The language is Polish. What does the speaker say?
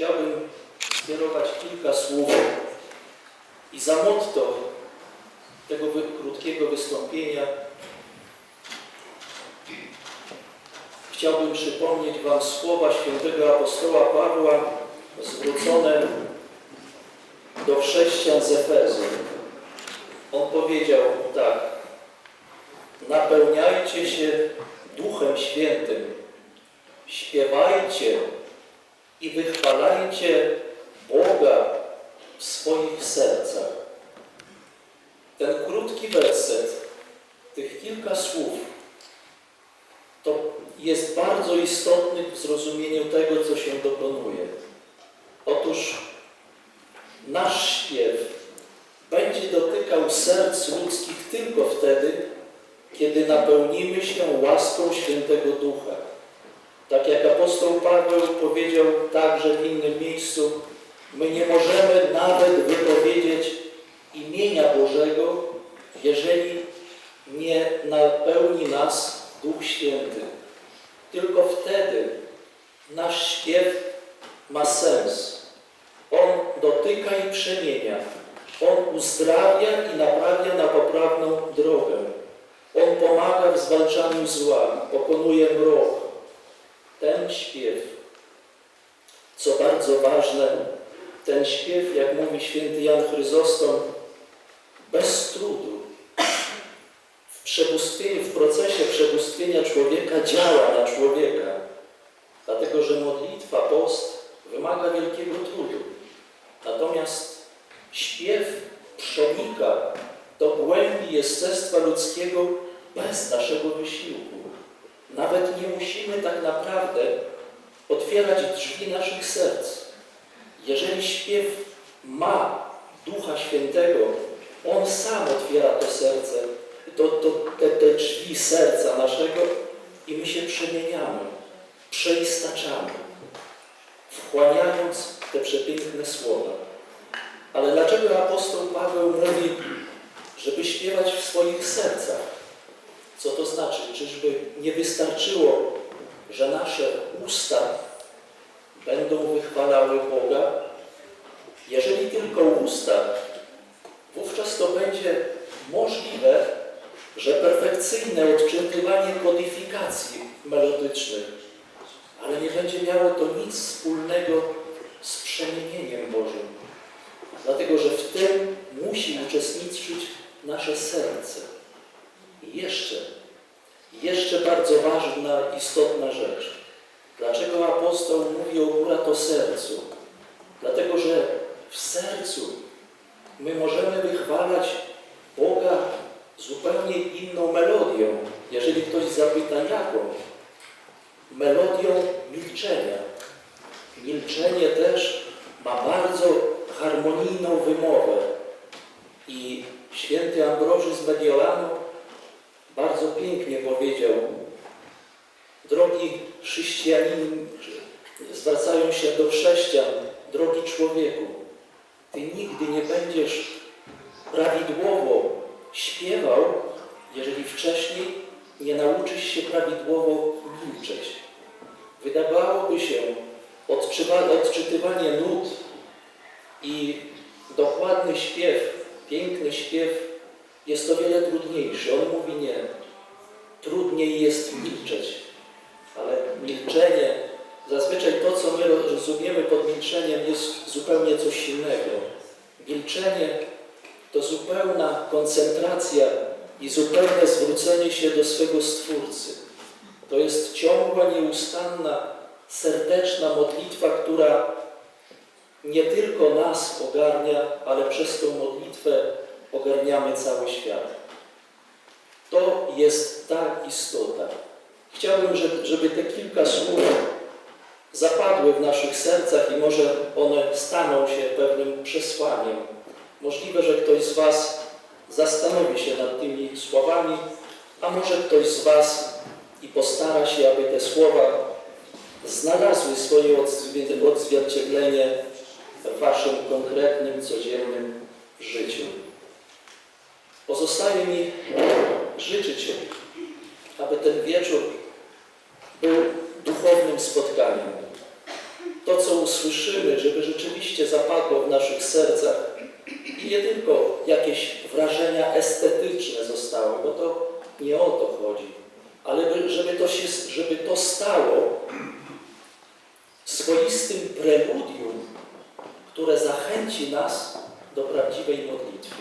chciałbym skierować kilka słów i za motto tego krótkiego wystąpienia chciałbym przypomnieć Wam słowa świętego apostoła Pawła zwrócone do chrześcijan z Efezu. On powiedział tak: Napełniajcie się Duchem Świętym, śpiewajcie i wychwalajcie Boga w swoich sercach. Ten krótki werset, tych kilka słów, to jest bardzo istotny w zrozumieniu tego, co się dokonuje. Otóż nasz śpiew będzie dotykał serc ludzkich tylko wtedy, kiedy napełnimy się łaską Świętego Ducha. Tak jak apostoł Paweł powiedział także w innym miejscu, my nie możemy nawet wypowiedzieć imienia Bożego, jeżeli nie napełni nas Duch Święty. Tylko wtedy nasz śpiew ma sens. On dotyka i przemienia. On uzdrawia i naprawia na poprawną drogę. On pomaga w zwalczaniu zła, pokonuje mrok. Śpiew, co bardzo ważne, ten śpiew, jak mówi święty Jan Chryzostom, bez trudu. W w procesie przebóstwienia człowieka działa na człowieka. Dlatego, że modlitwa, post wymaga wielkiego trudu. Natomiast śpiew przenika do głębi jestestwa ludzkiego bez naszego wysiłku. Nawet nie musimy tak naprawdę otwierać drzwi naszych serc. Jeżeli śpiew ma Ducha Świętego, On sam otwiera to serce, to, to, te, te drzwi serca naszego i my się przemieniamy, przeistaczamy, wchłaniając te przepiękne słowa. Ale dlaczego apostoł Paweł mówi, żeby śpiewać w swoich sercach? Co to znaczy? Czyżby nie wystarczyło, że nasze usta będą wychwalały Boga? Jeżeli tylko usta, wówczas to będzie możliwe, że perfekcyjne odczytywanie kodyfikacji melodycznych, ale nie będzie miało to nic wspólnego z przemienieniem Bożym. Dlatego, że w tym musi uczestniczyć nasze serce. I jeszcze, jeszcze bardzo ważna, istotna rzecz. Dlaczego apostoł mówi akurat o sercu? Dlatego, że w sercu my możemy wychwalać Boga zupełnie inną melodią. Jeżeli ktoś zapyta jaką? Melodią milczenia. Milczenie też ma bardzo harmonijną wymowę. I święty Ambroży z Mediolanu bardzo pięknie powiedział, drogi chrześcijanin, zwracają się do chrześcijan, drogi człowieku, ty nigdy nie będziesz prawidłowo śpiewał, jeżeli wcześniej nie nauczysz się prawidłowo milczeć. Wydawałoby się, odczytywanie nut i dokładny śpiew, piękny śpiew jest o wiele trudniejszy. On mówi nie. Trudniej jest milczeć, milczenie, zazwyczaj to, co my rozumiemy pod milczeniem, jest zupełnie coś innego. Milczenie to zupełna koncentracja i zupełne zwrócenie się do swego Stwórcy. To jest ciągła, nieustanna, serdeczna modlitwa, która nie tylko nas ogarnia, ale przez tą modlitwę ogarniamy cały świat. To jest ta istota. Chciałbym, żeby, te kilka słów zapadły w naszych sercach i może one staną się pewnym przesłaniem. Możliwe, że ktoś z Was zastanowi się nad tymi słowami, a może ktoś z Was i postara się, aby te słowa znalazły swoje odzwier- odzwierciedlenie w Waszym konkretnym, codziennym życiu. Pozostaje mi życzyć, aby ten wieczór był duchownym spotkaniem. to, co usłyszymy, żeby rzeczywiście zapadło w naszych sercach i nie tylko jakieś wrażenia estetyczne zostały, bo to nie o to chodzi, ale by- żeby to, się, żeby to stało swoistym preludium, które zachęci nas do prawdziwej modlitwy.